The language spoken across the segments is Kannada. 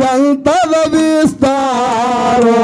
సంతల విస్తారో.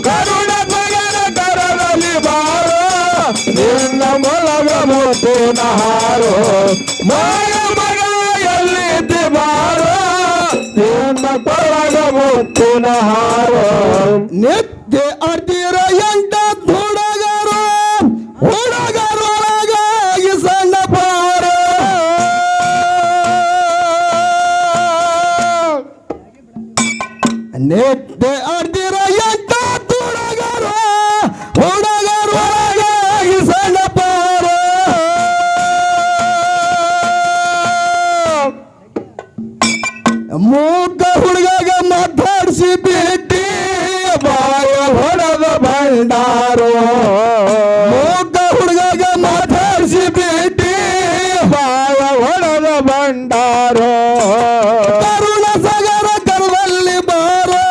ಕರುಣ ಸಗರ ಕರದಲ್ಲಿ ಬಾರೋ, ನಿನ್ನ ಮೊಳಗ ಮುತ್ತಿನ ಹಾರೋ. ಮಾಯ ಮಗ ಎಲ್ಲಿದ್ದಿ ಬಾರೋ, ನಿನ್ನ ಕೊಳಗ ಮುತ್ತಿನ ಹಾರೋ. ನಿತ್ಯ ಅತಿರ ಎಂಟ ಭಂಡಾರೋ ಮೂಕ ಹುಡುಗಾಗ ಮಾತಾಡಿಸಿ ಬಾಯ ಹೊಡೆದ ಭಂಡಾರೋ. ಕರುಣ ಸಾಗರ ಬಾರೋ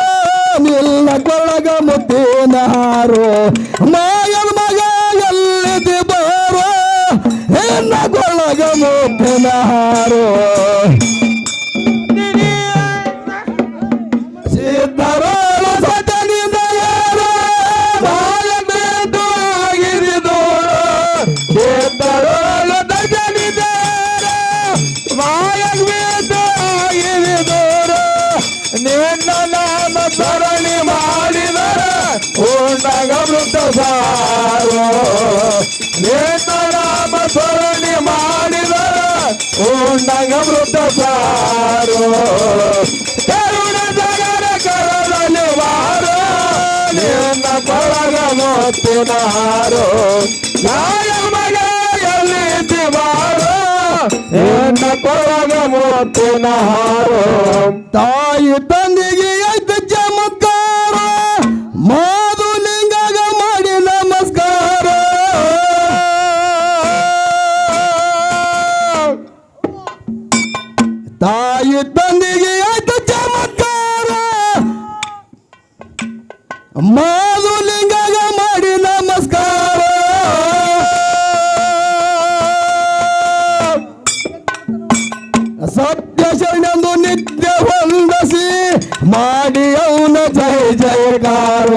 ಸಾರೋ ನಿನ್ನ ನಾಮ ಸ್ಮರಣೆ ಮಾಡಿದರ ಉಂಡಾಗ ಮೃತ ಸಾರೋ ಕರುಣ ಜಗರ ಕರದಲ್ಲಿ ಬಾರೋ ನಿನ್ನ ಕೊಳಗ ಮುತ್ತಿನ ಹಾರೋ ನಾಯ ಮಗ ಎಲ್ಲಿದ್ದಿ ಬಾರೋ ನಿನ್ನ ಕೊಳಗ ಮುತ್ತಿನ ಹಾರೋ ತಾಯಿ ತಂದೆಗೆ ಮಾಧುಲಿಂಗಗ ಮಾಡಿ ನಮಸ್ಕಾರ. ಸತ್ಯ ಶರಣೆಂದು ನಿತ್ಯ ಹೊಂದಸಿ ಮಾಡಿ ಅವನ ಜಯ ಜಯಕಾರ.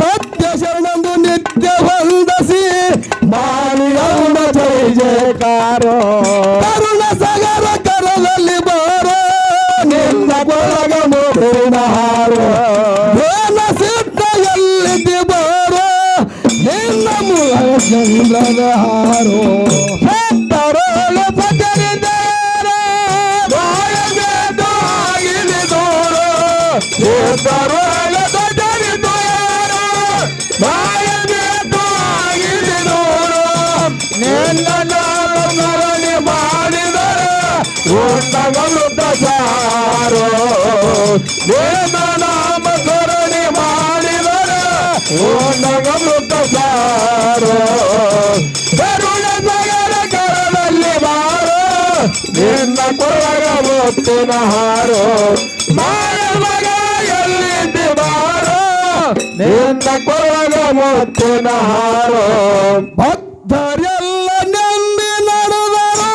ಸತ್ಯ ಶರಣೆಂದು ನಿತ್ಯ ಹೊಂದಸಿ ಮಾಡಿ ಅವನ ಜಯ ಜಯಕಾರ. ಕರುಣ ಸಗರ ಕರದಲ್ಲಿ ಬಾರ, ನಿನ್ನ ಕೊಳಗ ಮುತ್ತಿನ ನಾಮ ಸ್ಮರಣೆ ಮಾಡಿದರೆ ಸಾರೋ. ನಿನ್ನ ಕೊರಗ ಮುತ್ತಿನ ಹಾರೋ ಮಗ ಎಲ್ಲಿದ್ದಿ ಬಾರೋ ನಿನ್ನ ಕೊರಗ ಮುತ್ತಿನ ಹಾರೋ. ಭಕ್ತರೆಲ್ಲ ನಂಬಿ ನಡೆದರು.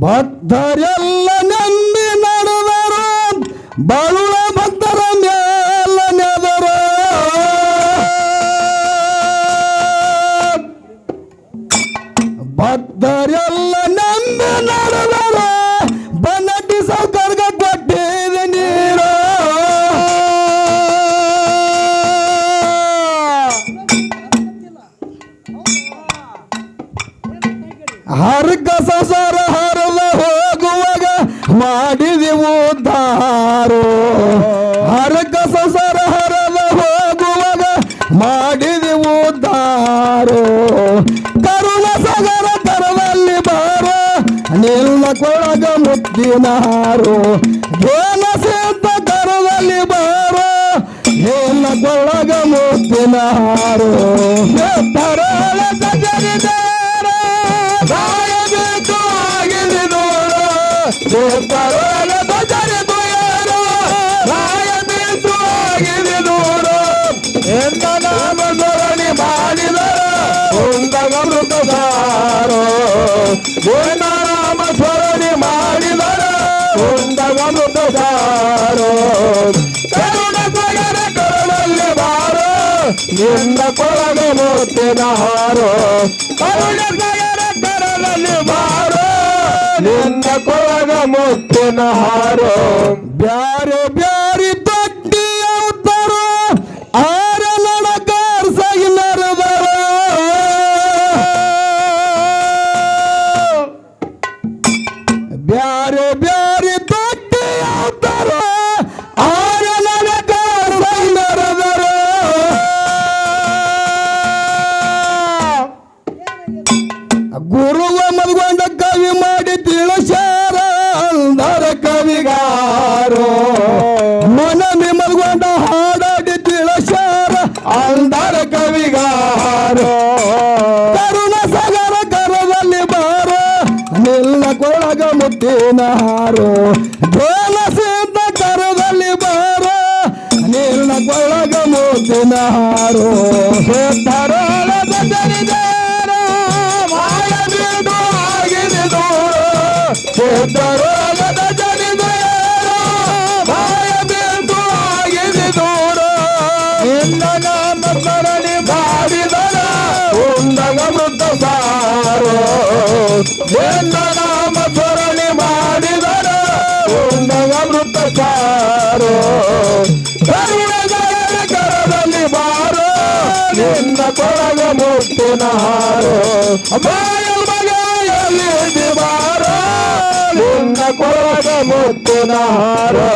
ಭಕ್ತರೆಲ್ಲ ನಂಬಿ ನಡೆದರು. ಬಳುಳ ಹರ್ಕ ಸಂಸಾರ ಹಾರಲ್ಲ, ಹೋಗುವಾಗ ಮಾಡಿದೆವು ದಾರೋ ಹರಕ ಸಂಸಾರ ಹರದ ಹೋಗುವಾಗ ಮಾಡಿದೆವು ದಾರೋ ಕರುಣ ಸಾಗರ ತರದಲ್ಲಿ ಬಾರೋ ನಿಲ್ಲ ಕೊಳಗ ಮುದ್ದಿನಾರೋ ಏನ ಸಿದ್ಧ ಕರದಲ್ಲಿ ಬಾರೋ ನಿಲ್ಲ ಕೊಳಗ ಮುದ್ದಿನಾರೋ ತರಳ ನಾಮ ಧರಣಿ ಮಾಡಿದರ ಸಾರೋ. ಕರುಣ ಸಗರ ಕರುಣಲ್ಲಿ ಬಾರೋ. ನಿನ್ನ ಕೊಳಗ ಮೂರ್ತಿನ ಹಾರೋ. ಕರುಣ ಸಗರ ಕರುಣಲ್ಲಿ ಬಾರೋ. ನಿನ್ನ ಕೊಳಗ ಮುತ್ತಿನ ಹಾರೋ. ಬ್ಯಾರೆ ಬ್ಯಾರಿ ತೊಟ್ಟಿ ಅವತಾರೋ ಆರ ನಡಗಾರ್ ಬ್ಯಾರೆ ಬ್ಯಾರಿ ತೊಟ್ಟಿ ಅವತಾರ ಆರ ನಡಗಾರ್ ಗುರುವ ಕರುಣ ಸಾಗರ ಕರದಲ್ಲಿ ಬಾರೋ. ನಿಲ್ಲ ಕೊಳಗ ಮುತ್ತಿನ ಹಾರೋ. ದೇವ ಸಿದ್ಧ ಕರದಲ್ಲಿ ಬಾರೋ. ನಿಲ್ಲ ಕೊಳಗ ಮುತ್ತಿನ ಹಾರೋ. ಸಿದ್ಧರೋಳದ ಹಾರೋ ಮುಟ್ಟಿನ ಹಾರೋ.